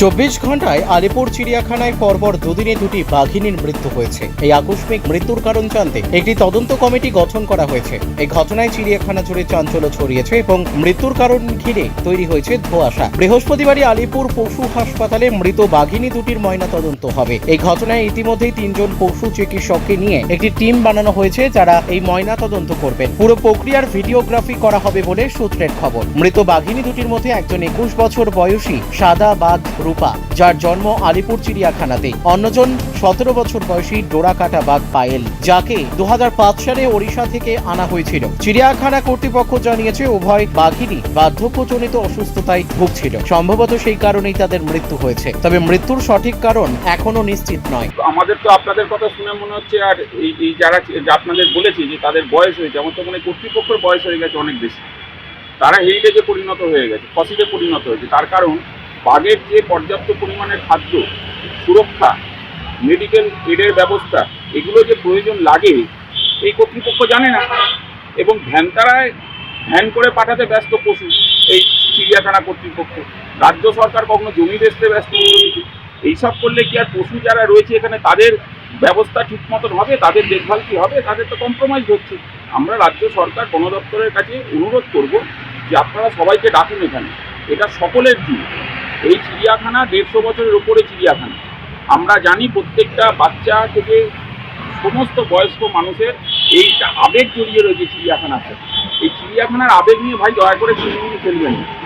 চব্বিশ ঘন্টায় আলিপুর চিড়িয়াখানায় পরপর দুদিনে দুটি বাঘিনীর মৃত্যু হয়েছে। এই আকস্মিক মৃত্যুর কারণ জানতে একটি তদন্ত কমিটি গঠন করা হয়েছে। এই ঘটনায় চিড়িয়াখানা জুড়ে চাঞ্চল্য ছড়িয়েছে এবং মৃত্যুর কারণ ঘিরে তৈরি হয়েছে ধোঁয়াশা। বৃহস্পতিবারই আলিপুর পশু হাসপাতালে মৃত বাঘিনী দুটির ময়না তদন্ত হবে। এই ঘটনায় ইতিমধ্যেই তিনজন পশু চিকিৎসককে নিয়ে একটি টিম বানানো হয়েছে যারা এই ময়না তদন্ত করবেন। পুরো প্রক্রিয়ার ভিডিওগ্রাফি করা হবে বলে সূত্রের খবর। মৃত বাঘিনী দুটির মধ্যে একজন একুশ বছর বয়সী সাদা বাঘ রূপা, যার জন্ম আলিপুর চিড়িয়াখানাতে। অন্যজন সতেরো বছর বয়সী ডোরাকাটা বাঘ পায়েল, যাকে দুহাজার পাঁচ সালে ওড়িশা থেকে আনা হয়েছিল। চিড়িয়াখানা কর্তৃপক্ষ জানিয়েছে, উভয় বাঘিনী বার্ধক্যজনিত অসুস্থতায় ভুগছিল। সম্ভবত সেই কারণেই তাদের মৃত্যু হয়েছে। তবে মৃত্যুর সঠিক কারণ এখনও নিশ্চিত নয়। আমাদের তো আপনাদের কথা শুনে মনে হচ্ছে, আর এই যারা আপনাদের বলেছি যে তাদের বয়স হয়েছে, আমার তো মনে কর্তৃপক্ষের বয়স হয়ে গেছে অনেক বেশি। তারা হেরিটেজে পরিণত হয়ে গেছে, ফসিলে পরিণত হয়েছে, তার কারণ বাঘের যে পর্যাপ্ত পরিমাণের খাদ্য, সুরক্ষা মেডিকেল এডের ব্যবস্থা, এগুলো যে প্রয়োজন লাগে, এই কর্তৃপক্ষ জানে না। এবং ভ্যান তারায় ভ্যান করে পাঠাতে ব্যস্ত পশু, এই চিড়িয়াখানা কর্তৃপক্ষ। রাজ্য সরকার কখনো জমি বেচতে ব্যস্ত এইসব করলে কি আর পশু যারা রয়েছে এখানে, তাদের ব্যবস্থা ঠিক মতন হবে? তাদের দেখভাল কি হবে? তাদের তো কম্প্রোমাইজ হচ্ছে। আমরা রাজ্য সরকার বন দপ্তরের কাছে অনুরোধ করব যে আপনারা সবাইকে ডাকুন এখানে। এটা সকলের দিন এই চিড়িয়াখানা দেড়শো বছরের ওপরে চিড়িয়াখানা আমরা জানি প্রত্যেকটা বাচ্চা থেকে সমস্ত বয়স্ক মানুষের এই আবেগ জড়িয়ে রয়েছে চিড়িয়াখানার সাথে এই চিড়িয়াখানার আবেগ নিয়ে ভাই দয়া করে চিড়িমিড়ি ফেলবেন না।